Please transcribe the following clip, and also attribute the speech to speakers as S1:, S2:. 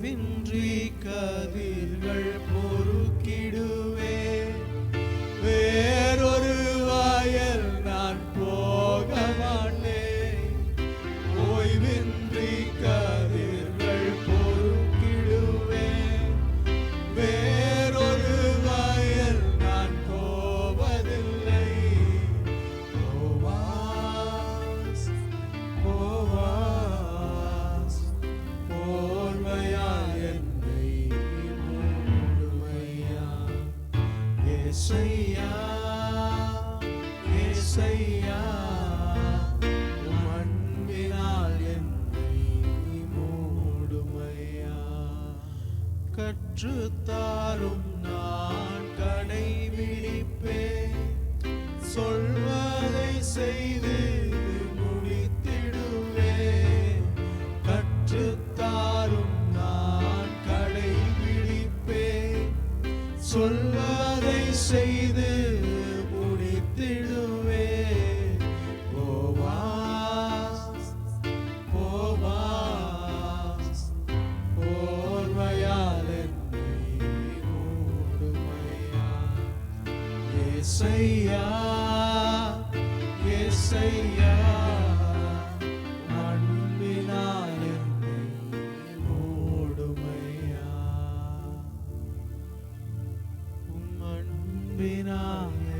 S1: ஓய்வின்றி கதிர்கள். ஏசையா ஏசையா அன்பினால் என்னை மூடுமையா. கற்றுத்தாரும் நான் கடைபிடிப்பேன் சொல்வதை செய்து சொல்வதை செய்து முடித்திடுவே. போவாஸ் போவாஸ் போர்வையால் என்னை மூடுமையா. ஏசையா ஏசையா. மூடுமையா உம் அன்பினால்